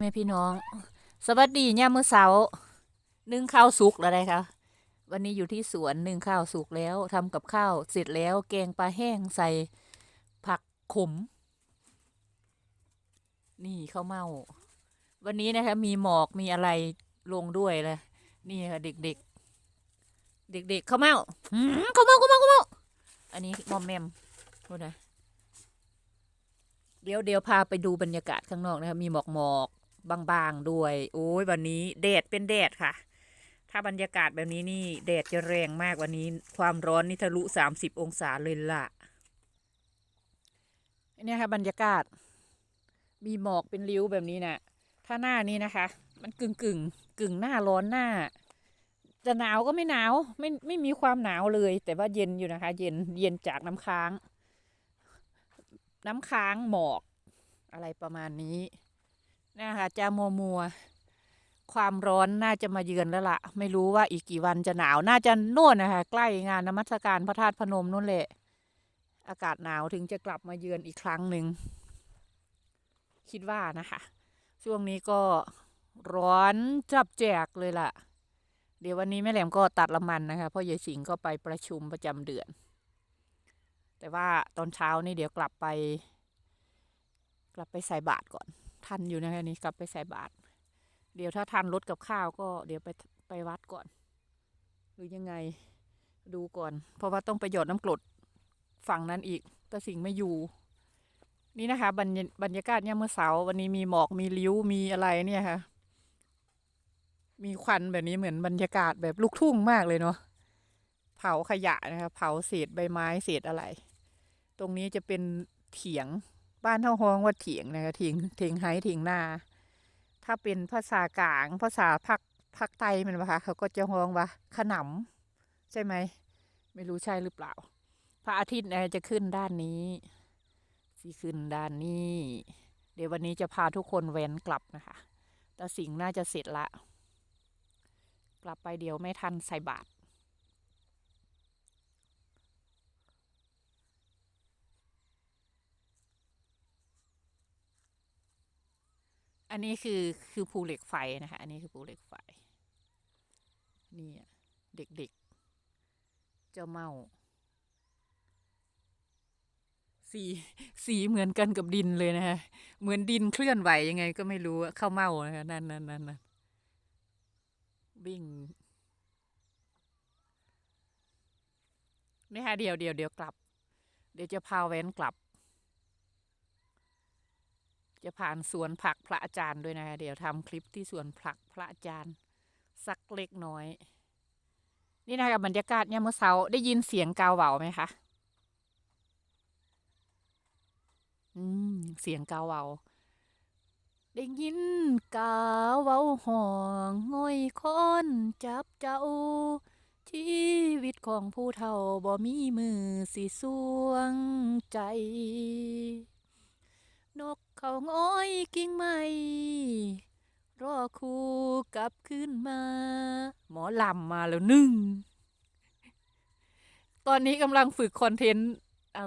แม่พี่น้อง สวัสดีเนี่ยามมื้อเช้านึ่งข้าวสุกแล้วได้คะวันนี้อยู่ที่สวนนึ่งข้าวสุกแล้วทำกับข้าวเสร็จแล้ว แกงปลาแห้งใส่ผักขม นี่ข้าวเมา วันนี้นะคะ มีหมอกมีอะไรลงด้วยเลยนี่ค่ะเด็กๆ เด็กๆข้าวเมาข้าวเมาข้าวเมาข้าวเมาอันนี้มอมแมมพูดนะเดี๋ยวเดี๋ยวพาไปดูบรรยากาศข้างนอกนะคะมีหมอกหมอก บางๆด้วย โอ้ยวันนี้แดดเป็นแดดค่ะ ถ้าบรรยากาศแบบนี้นี่แดดจะแรงมากวันนี้ ความร้อนนี่ทะลุสามสิบองศาเลยล่ะเนี่ยค่ะบรรยากาศ มีหมอกเป็นริ้วแบบนี้น่ะ ถ้าหน้านี้นะคะ มันกึ่งกึ่งกึ่งหน้าร้อนหน้า จะหนาวก็ไม่หนาวไม่ไม่มีความหนาวเลย แต่ว่าเย็นอยู่นะคะ เย็นเย็นจากน้ำค้าง น้ำค้างหมอก อะไรประมาณนี้ นะคะจะมัวมัวความร้อนน่าจะมาเยือนแล้วละ่ะ ไม่รู้ว่าอีกกี่วันจะหนาว น่าจะโน่นนะคะใกล้งานนมัสการพระธาตุพนมนู่นแหละ อากาศหนาวถึงจะกลับมาเยือนอีกครั้งหนึ่ง คิดว่านะคะ ช่วงนี้ก็ร้อนจับแจกเลยล่ะ เดี๋ยววันนี้แม่แหลมก็ตัดละมันนะคะเพราะยายสิงห์ก็ไปประชุมประจำเดือน แต่ว่าตอนเช้านี่เดี๋ยวกลับไป กลับไปใส่บาตรก่อน ทันอยู่นะคะนี่กลับไปใส่บาตรเดี๋ยวถ้าทันรถกับข้าวก็เดี๋ยวไปไปวัดก่อน หรือยังไงดูก่อน เพราะว่าต้องไปหยอดน้ำกรดฝั่งนั้นอีกแต่สิ่งไม่อยู่ นี่นะคะบรรยบรรยากาศเนี่ยามมื่อเสาร์วันนี้มีหมอกมีริ้วมีอะไรเนี่ยค่ะ มีควันแบบนี้เหมือนบรรยากาศแบบลูกทุ่งมากเลยเนาะเผาขยะนะคะเผาเศษใบไม้เศษอะไร ตรงนี้จะเป็นเถียง บ้านเท่าห้องว่าเถียงนะคะเถียงเถียงไห้เถียงนา ถ้าเป็นภาษากลาง ภาษาภาคภาคใต้มันปะคะเขาก็จะห้องว่าขนำใช่ไหม ไม่รู้ใช่หรือเปล่า พระอาทิตย์นะจะขึ้นด้านนี้ที่ขึ้นด้านนี้ เดี๋ยววันนี้จะพาทุกคนแว้นกลับนะคะแต่สิ่งน่าจะเสร็จละ กลับไปเดี๋ยวไม่ทันใส่บาตร นนี้คือคือภูเหล็กไฟนะคะ อันนี้คือภูเหล็กไฟ นี่อะเด็กๆ เจ้าเมา สีสีเหมือนกันกับดินเลยนะคะ เหมือนดินเคลื่อนไหวยังไงก็ไม่รู้เข้าเมานะคะนั่นนั่นนั่นนั่นวิ่งนี่ค่ะเดี๋ยวเดี๋ยวเดี๋ยวกลับ เดี๋ยวจะพาแว้นกลับ จะผ่านสวนผักพระอาจารย์ด้วยนะ เดี๋ยวทำคลิปที่สวนผักพระอาจารย์ สักเล็กน้อย นี่นะคะบรรยากาศเนี่ยามมื่อเช้าได้ยินเสียงกาวเหวาไหมคะอืมเสียงกาวเวาได้ยินกาเวาห้องง่อยค้อนจับเจ้า ชีวิตของผู้เฒ่าบ่มีมือสิสวงใจ นกเขาง้อยกิ่งไม้รอคู่กลับขึ้นมา หมอลำมาแล้วหนึ่ง ตอนนี้กำลังฝึกคอนเทนต์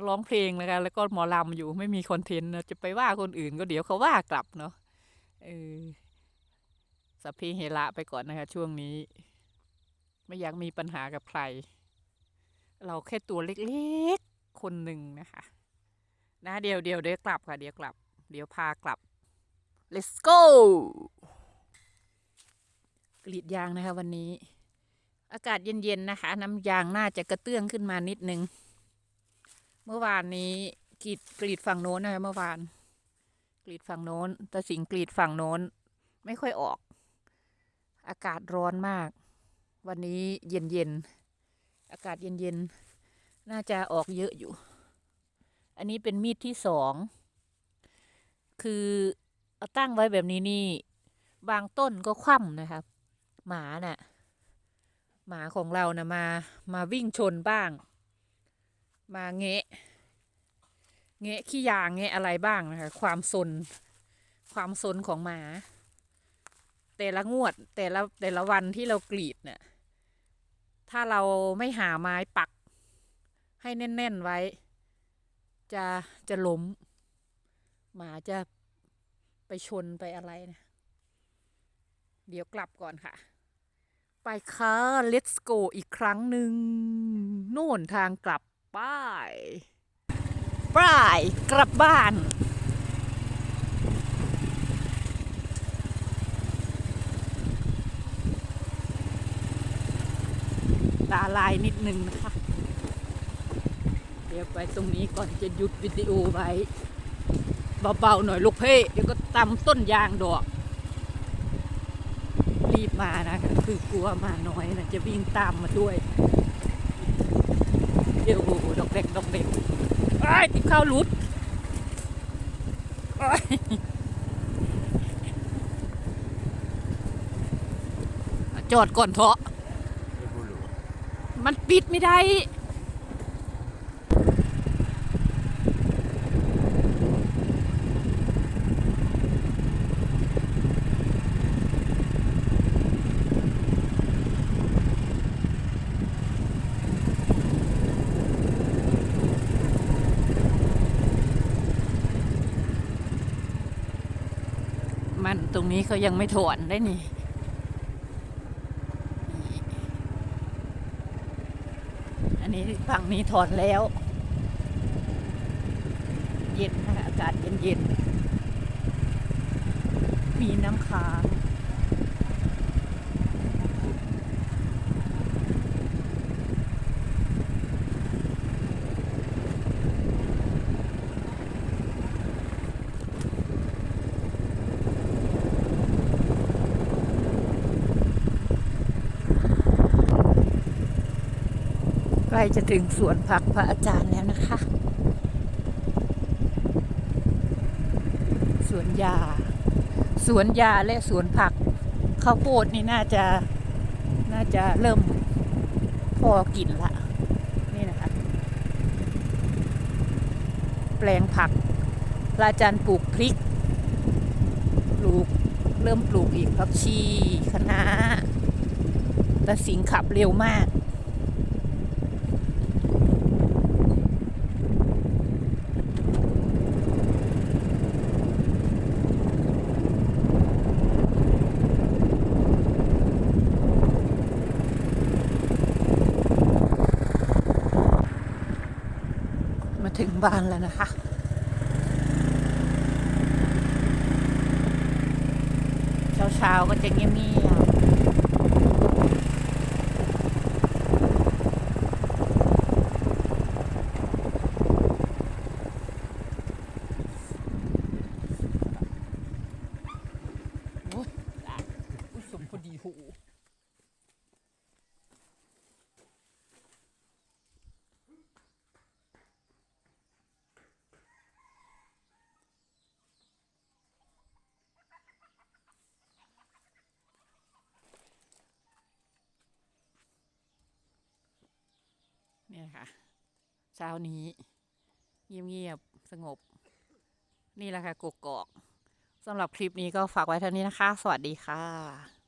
ร้องเพลงนะคะแล้วก็หมอลำอยู่ไม่มีคอนเทนต์นะจะไปว่าคนอื่นก็เดี๋ยวเขาว่ากลับเนาะเออสัพเพเฮระไปก่อนนะคะ ช่วงนี้ ไม่อยากมีปัญหากับใคร เราแค่ตัวเล็กๆ คนหนึ่งนะคะ นะเดี๋ยวเดี๋ยวเดี๋ยวกลับค่ะ เดี๋ยวกลับ เดี๋ยวพากลับ let's go กรีดยางนะคะวันนี้ อากาศเย็นๆนะคะ น้ำยางน่าจะกระเตื้องขึ้นมานิดนึง เมื่อวานนี้กรีดกรีดฝั่งโน้นนะคะเมื่อวาน กรีดฝั่งโน้น แต่สิงกรีดฝั่งโน้น ไม่ค่อยออก อากาศร้อนมาก วันนี้เย็นๆอากาศเย็นๆน่าจะออกเยอะอยู่ อันนี้เป็นมีดที่สอง คือเอาตั้งไว้แบบนี้นี่ บางต้นก็คว่ำนะครับ หมาน่ะ หมาของเรานะมามาวิ่งชนบ้าง มาเงะเงะขี้ยางเงะอะไรบ้างนะคะความซนความซนของหมา แต่ละงวดแต่ละแต่ละวันที่เรากรีดเนี่ยถ้าเราไม่หาไม้ปักให้แน่น ๆ ไว้ จะจะล้ม หมาจะไปชนไปอะไรนะ เดี๋ยวกลับก่อนค่ะ ไปค่ะ let's go อีกครั้งหนึ่งโน่นทางกลับป้ายป้ายกลับบ้าน ตาลายนิดนึงนะคะ เดี๋ยวไปตรงนี้ก่อนจะหยุดวิดีโอไว้ เบาๆหน่อยลูกเพ่เดี๋ยวก็ตำต้นยางดอก รีบมานะคือกลัวมาน้อยนะจะวิ่งตามมาด้วยเดี๋ยวดอกเด็กดอกเด็กไอ้ติดข้าวหลุดโอ้ยจอดก่อนเถอะไม่รู้หรอมันปิดไม่ได้ มันตรงนี้เขายังไม่ถอนได้นี่ อันนี้ฝั่งนี้ถอนแล้ว เย็นนะคะอากาศเย็นๆมีน้ำค้าง ใกล้จะถึงสวนผักพระอาจารย์แล้วนะคะ สวนยา สวนยาและสวนผักข้าวโพดนี่น่าจะน่าจะเริ่มพอกินละนี่นะคะ แปลงผักพระอาจารย์ปลูกพริก ปลูกเริ่มปลูกอีกผักชีคะน้าแต่สิงขับเร็วมาก บ้านแล้วนะคะเช้าๆก็จะเงียบๆโอ้ยตายอุ๊ยสมพอดีหู นี่ยค่ะเช้านี้เงียบๆสงบ นี่แหละค่ะกกอกสำหรับคลิปนี้ก็ฝากไว้เท่านี้นะคะ สวัสดีค่ะ